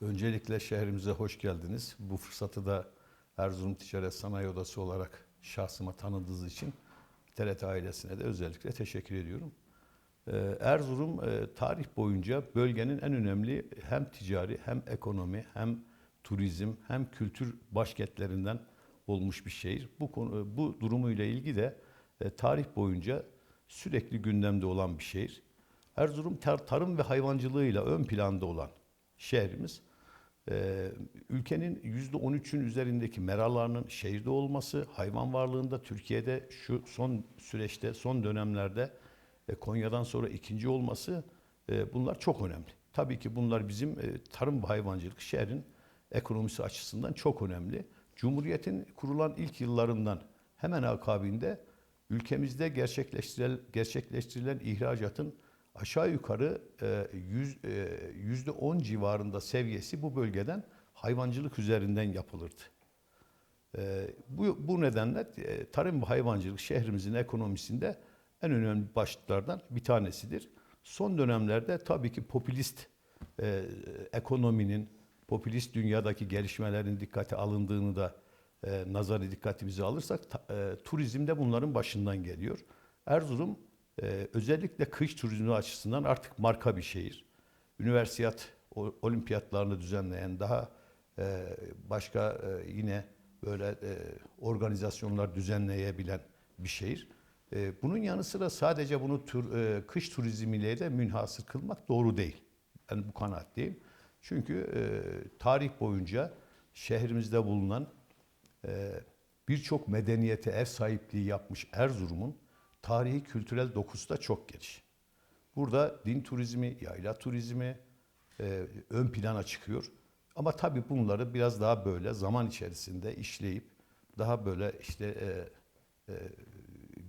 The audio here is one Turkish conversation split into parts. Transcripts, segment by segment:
Öncelikle şehrimize hoş geldiniz. Bu fırsatı da Erzurum Ticaret Sanayi Odası olarak şahsıma tanıdığınız için TRT ailesine de özellikle teşekkür ediyorum. Ee, Erzurum e, tarih boyunca bölgenin en önemli hem ticari hem ekonomi hem turizm hem kültür başkentlerinden olmuş bir şehir. Bu konu bu durumuyla ilgili de e, tarih boyunca sürekli gündemde olan bir şehir. Erzurum tar- tarım ve hayvancılığıyla ön planda olan şehrimiz. Ee, ülkenin %13'ün üzerindeki meralarının şehirde olması, hayvan varlığında Türkiye'de şu son süreçte, son dönemlerde e, Konya'dan sonra ikinci olması e, bunlar çok önemli. Tabii ki bunlar bizim e, tarım ve hayvancılık şehrin ekonomisi açısından çok önemli. Cumhuriyet'in kurulan ilk yıllarından hemen akabinde ülkemizde gerçekleştirilen, gerçekleştirilen ihracatın aşağı yukarı e, e, yüzde on civarında seviyesi bu bölgeden hayvancılık üzerinden yapılırdı. E, Bu, bu nedenle tarım ve hayvancılık şehrimizin ekonomisinde en önemli başlıklardan bir tanesidir. Son dönemlerde tabii ki popülist ekonominin, popülist dünyadaki gelişmelerin dikkate alındığını da nazarı dikkatimize alırsak ta- e, turizm de bunların başından geliyor. Erzurum e, özellikle kış turizmi açısından artık marka bir şehir. Üniversiyat olimpiyatlarını düzenleyen daha e, başka e, yine böyle e, organizasyonlar düzenleyebilen bir şehir. E, bunun yanı sıra sadece bunu tur, e, kış turizmiyle de münhasır kılmak doğru değil. Ben bu kanaatteyim. Çünkü e, tarih boyunca şehrimizde bulunan e, birçok medeniyete ev sahipliği yapmış Erzurum'un tarihi kültürel dokusu da çok geniş. Burada din turizmi, yayla turizmi e, ön plana çıkıyor. Ama tabii bunları biraz daha böyle zaman içerisinde işleyip daha böyle işte e, e,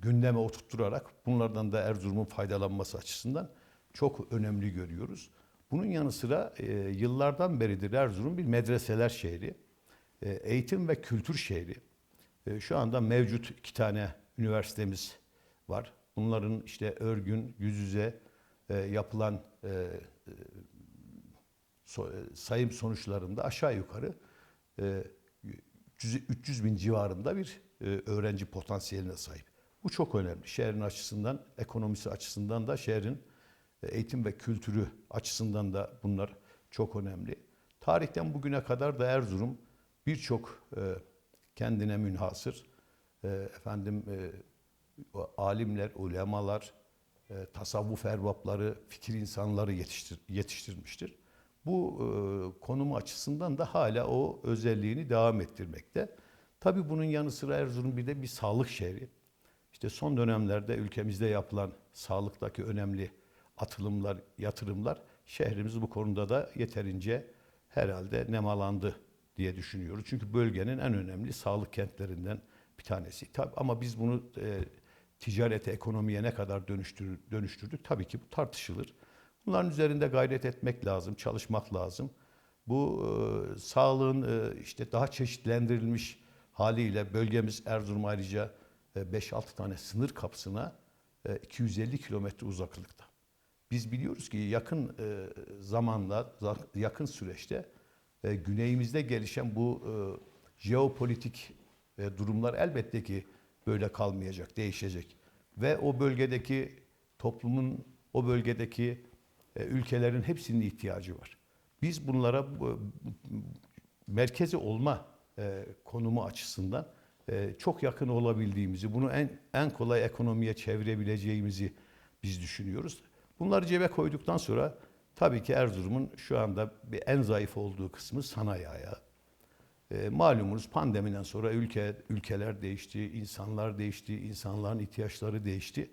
gündeme oturtturarak bunlardan da Erzurum'un faydalanması açısından çok önemli görüyoruz. Bunun yanı sıra e, yıllardan beridir Erzurum bir medreseler şehri, e, eğitim ve kültür şehri. E, şu anda mevcut iki tane üniversitemiz var. Bunların işte örgün, yüz yüze e, yapılan e, e, so- e, sayım sonuçlarında aşağı yukarı e, 300 300 bin civarında bir e, öğrenci potansiyeline sahip. Bu çok önemli. Şehrin açısından, ekonomisi açısından da şehrin e, eğitim ve kültürü açısından da bunlar çok önemli. Tarihten bugüne kadar da Erzurum birçok e, kendine münhasır e, efendim e, alimler, ulemalar, e, tasavvuf erbapları, fikir insanları yetiştir, yetiştirmiştir. Bu e, konumu açısından da hala o özelliğini devam ettirmekte. Tabii bunun yanı sıra Erzurum bir de bir sağlık şehri. İşte son dönemlerde ülkemizde yapılan sağlıktaki önemli atılımlar, yatırımlar şehrimiz bu konuda da yeterince herhalde nemalandı diye düşünüyoruz. Çünkü bölgenin en önemli sağlık kentlerinden bir tanesi. Tabii ama biz bunu e, ticarete, ekonomiye ne kadar dönüştür, dönüştürdük tabii ki bu tartışılır. Bunların üzerinde gayret etmek lazım, çalışmak lazım. Bu e, sağlığın e, işte daha çeşitlendirilmiş haliyle bölgemiz Erzurum ayrıca e, 5-6 tane sınır kapısına e, 250 kilometre uzaklıkta. Biz biliyoruz ki yakın e, zamanda, za- yakın süreçte e, güneyimizde gelişen bu e, jeopolitik e, durumlar elbette ki böyle kalmayacak, değişecek. Ve o bölgedeki toplumun, o bölgedeki e, ülkelerin hepsinin ihtiyacı var. Biz bunlara bu- merkezi olma e, konumu açısından e, çok yakın olabildiğimizi, bunu en en kolay ekonomiye çevirebileceğimizi biz düşünüyoruz. Bunları cebe koyduktan sonra tabii ki Erzurum'un şu anda bir en zayıf olduğu kısmı sanayi ayağı. E, malumunuz pandemiden sonra ülke ülkeler değişti, insanlar değişti, insanların ihtiyaçları değişti.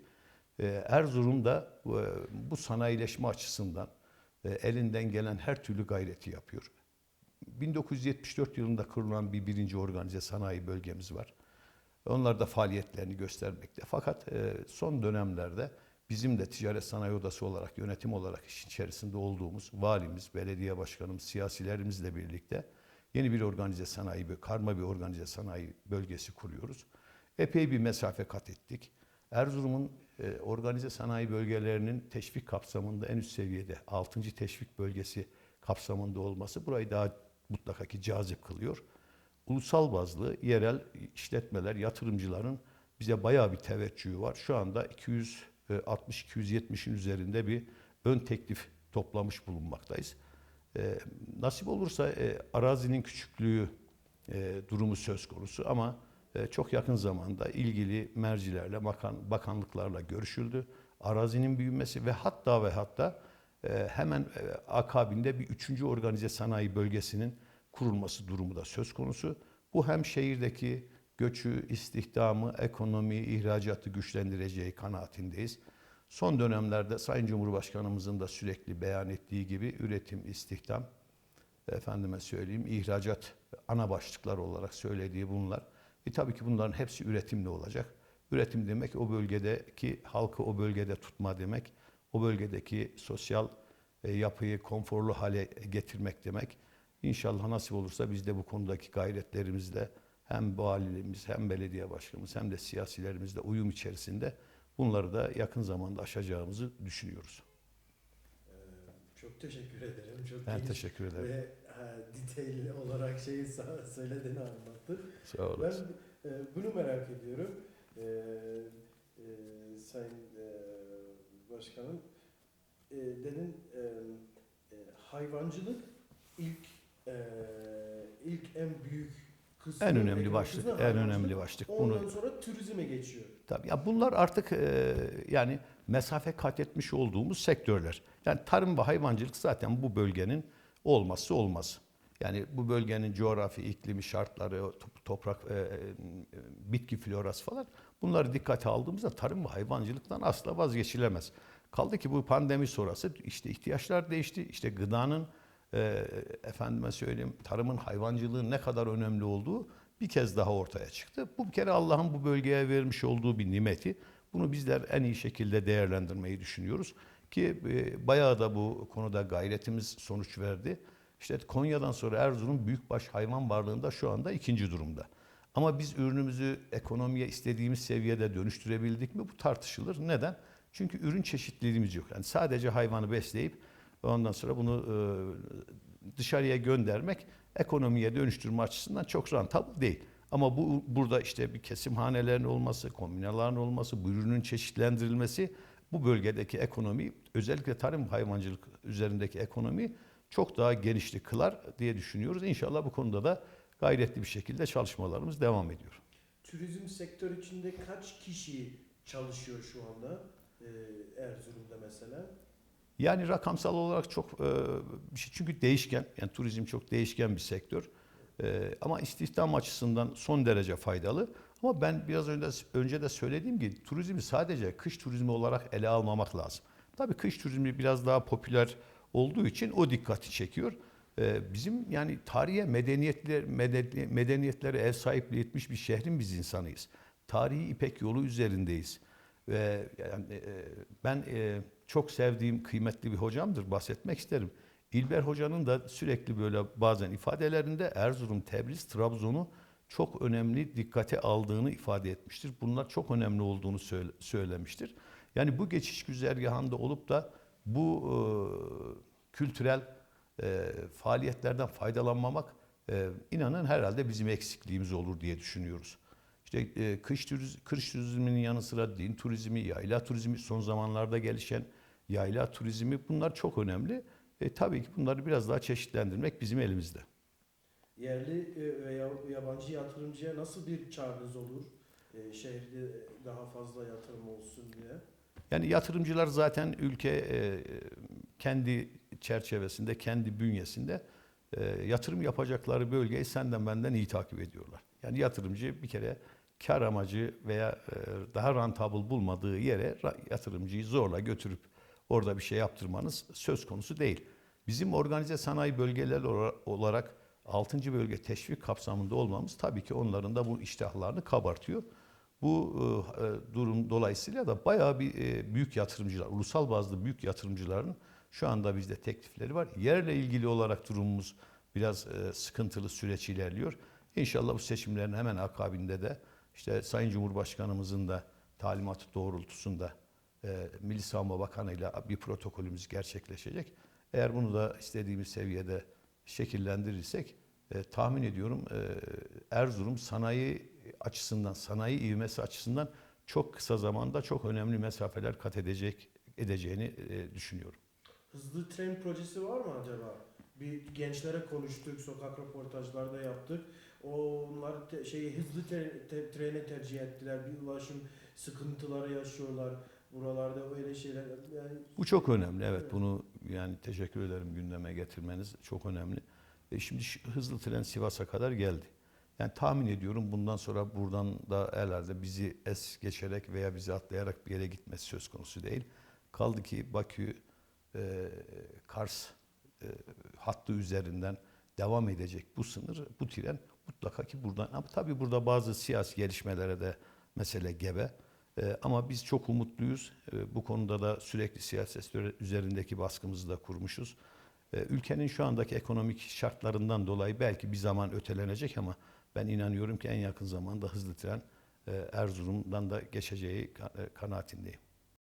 E, Erzurum'da e, bu sanayileşme açısından e, elinden gelen her türlü gayreti yapıyor. 1974 yılında kurulan bir birinci organize sanayi bölgemiz var. Onlar da faaliyetlerini göstermekte. Fakat e, son dönemlerde bizim de ticaret sanayi odası olarak, yönetim olarak işin içerisinde olduğumuz valimiz, belediye başkanımız, siyasilerimizle birlikte yeni bir organize sanayi, bir karma bir organize sanayi bölgesi kuruyoruz. Epey bir mesafe kat ettik. Erzurum'un e, organize sanayi bölgelerinin teşvik kapsamında en üst seviyede 6. teşvik bölgesi kapsamında olması burayı daha mutlaka ki cazip kılıyor. Ulusal bazlı yerel işletmeler, yatırımcıların bize bayağı bir teveccühü var. Şu anda 260-270'in üzerinde bir ön teklif toplamış bulunmaktayız. Ee, nasip olursa e, arazinin küçüklüğü e, durumu söz konusu ama e, çok yakın zamanda ilgili mercilerle, bakan, bakanlıklarla görüşüldü. Arazinin büyümesi ve hatta ve hatta e, hemen e, akabinde bir üçüncü organize sanayi bölgesinin kurulması durumu da söz konusu. Bu hem şehirdeki göçü, istihdamı, ekonomiyi, ihracatı güçlendireceği kanaatindeyiz. Son dönemlerde Sayın Cumhurbaşkanımızın da sürekli beyan ettiği gibi üretim, istihdam, efendime söyleyeyim ihracat ana başlıklar olarak söylediği bunlar. E tabii ki bunların hepsi üretimle olacak. Üretim demek o bölgedeki halkı o bölgede tutma demek. O bölgedeki sosyal e, yapıyı konforlu hale getirmek demek. İnşallah nasip olursa biz de bu konudaki gayretlerimizle hem valiliğimiz hem belediye başkanımız hem de siyasilerimizle uyum içerisinde bunları da yakın zamanda aşacağımızı düşünüyoruz. Ee, Çok teşekkür ederim. Çok Ben teşekkür ederim. Ve e, detaylı olarak şeyi söylediğini anlattı. Sağ Ben olasın. e, bunu merak ediyorum. E, e, Sayın e, Başkanım, e, dedin e, e, hayvancılık ilk e, ilk en büyük kısmı. En önemli başlık, en önemli başlık. Ondan Bunu sonra turizme geçiyor. Tabii ya bunlar artık e, yani mesafe kat etmiş olduğumuz sektörler. Yani tarım ve hayvancılık zaten bu bölgenin olmazsa olmaz. Yani bu bölgenin coğrafi, iklimi, şartları, top- toprak, e, e, bitki florası falan bunları dikkate aldığımızda tarım ve hayvancılıktan asla vazgeçilemez. Kaldı ki bu pandemi sonrası işte ihtiyaçlar değişti. İşte gıdanın e, efendime söyleyeyim tarımın hayvancılığın ne kadar önemli olduğu bir kez daha ortaya çıktı. Bu bir kere Allah'ın bu bölgeye vermiş olduğu bir nimeti. Bunu bizler en iyi şekilde değerlendirmeyi düşünüyoruz. Ki e, bayağı da bu konuda gayretimiz sonuç verdi. İşte Konya'dan sonra Erzurum büyükbaş hayvan varlığında şu anda ikinci durumda. Ama biz ürünümüzü ekonomiye istediğimiz seviyede dönüştürebildik mi bu tartışılır. Neden? Çünkü ürün çeşitliliğimiz yok. Yani sadece hayvanı besleyip ondan sonra bunu e, dışarıya göndermek ekonomiye dönüştürme açısından çok rentable değil. Ama bu burada işte bir kesimhanelerin olması, kombinaların olması, bu ürünün çeşitlendirilmesi bu bölgedeki ekonomi özellikle tarım hayvancılık üzerindeki ekonomi çok daha genişli kılar diye düşünüyoruz. İnşallah bu konuda da gayretli bir şekilde çalışmalarımız devam ediyor. Turizm sektör içinde kaç kişi çalışıyor şu anda e, Erzurum'da mesela? Yani rakamsal olarak çok e, bir şey çünkü değişken yani turizm çok değişken bir sektör. E, ama istihdam açısından son derece faydalı. Ama ben biraz önce önce de söylediğim gibi turizmi sadece kış turizmi olarak ele almamak lazım. Tabii kış turizmi biraz daha popüler olduğu için o dikkati çekiyor. E, bizim yani tarihe medeniyetler medeni- medeniyetlere ev sahipliği etmiş bir şehrin biz insanıyız. Tarihi İpek yolu üzerindeyiz. Ve yani e, ben e, çok sevdiğim kıymetli bir hocamdır bahsetmek isterim. İlber Hoca'nın da sürekli böyle bazen ifadelerinde Erzurum, Tebriz, Trabzon'u çok önemli dikkate aldığını ifade etmiştir. Bunlar çok önemli olduğunu söyle- söylemiştir. Yani bu geçiş güzergahında olup da bu e, kültürel e, faaliyetlerden faydalanmamak e, inanın herhalde bizim eksikliğimiz olur diye düşünüyoruz. İşte e, kış, turiz, kış turizminin yanı sıra din turizmi, yayla turizmi, son zamanlarda gelişen yayla turizmi bunlar çok önemli. E, tabii ki bunları biraz daha çeşitlendirmek bizim elimizde. Yerli e, veya yabancı yatırımcıya nasıl bir çağrınız olur? E, Şehirde daha fazla yatırım olsun diye. Yani yatırımcılar zaten ülke e, kendi çerçevesinde, kendi bünyesinde e, yatırım yapacakları bölgeyi senden benden iyi takip ediyorlar. Yani yatırımcı bir kere kar amacı veya e, daha rentable bulmadığı yere yatırımcıyı zorla götürüp orada bir şey yaptırmanız söz konusu değil. Bizim organize sanayi bölgeleri ora- olarak 6. bölge teşvik kapsamında olmamız tabii ki onların da bu iştahlarını kabartıyor. Bu e, e, durum dolayısıyla da bayağı bir büyük yatırımcılar, ulusal bazlı büyük yatırımcıların şu anda bizde teklifleri var. Yerle ilgili olarak durumumuz biraz sıkıntılı süreç ilerliyor. İnşallah bu seçimlerin hemen akabinde de işte Sayın Cumhurbaşkanımızın da talimatı doğrultusunda e, Milli Savunma Bakanı ile bir protokolümüz gerçekleşecek. Eğer bunu da istediğimiz seviyede şekillendirirsek e, tahmin ediyorum e, Erzurum sanayi açısından, sanayi ivmesi açısından çok kısa zamanda çok önemli mesafeler kat edecek edeceğini e, düşünüyorum. Hızlı tren projesi var mı acaba? Bir gençlere konuştuk, sokak röportajlarda yaptık. Onlar te, şeyi hızlı te, te- treni tercih ettiler. Bir ulaşım sıkıntıları yaşıyorlar. Buralarda öyle şeyler yani Bu çok önemli. Evet, Evet. bunu yani teşekkür ederim gündeme getirmeniz çok önemli. E şimdi hızlı tren Sivas'a kadar geldi. Yani tahmin ediyorum bundan sonra buradan da herhalde bizi es geçerek veya bizi atlayarak bir yere gitmesi söz konusu değil. Kaldı ki Bakü, e, Kars e, hattı üzerinden devam edecek bu sınır, bu tren mutlaka ki buradan. Ama tabii burada bazı siyasi gelişmelere de mesele gebe. Ee, ama biz çok umutluyuz. Ee, bu konuda da sürekli siyaset üzerindeki baskımızı da kurmuşuz. Ee, ülkenin şu andaki ekonomik şartlarından dolayı belki bir zaman ötelenecek ama ben inanıyorum ki en yakın zamanda hızlı tren e, Erzurum'dan da geçeceği e, kanaatindeyim.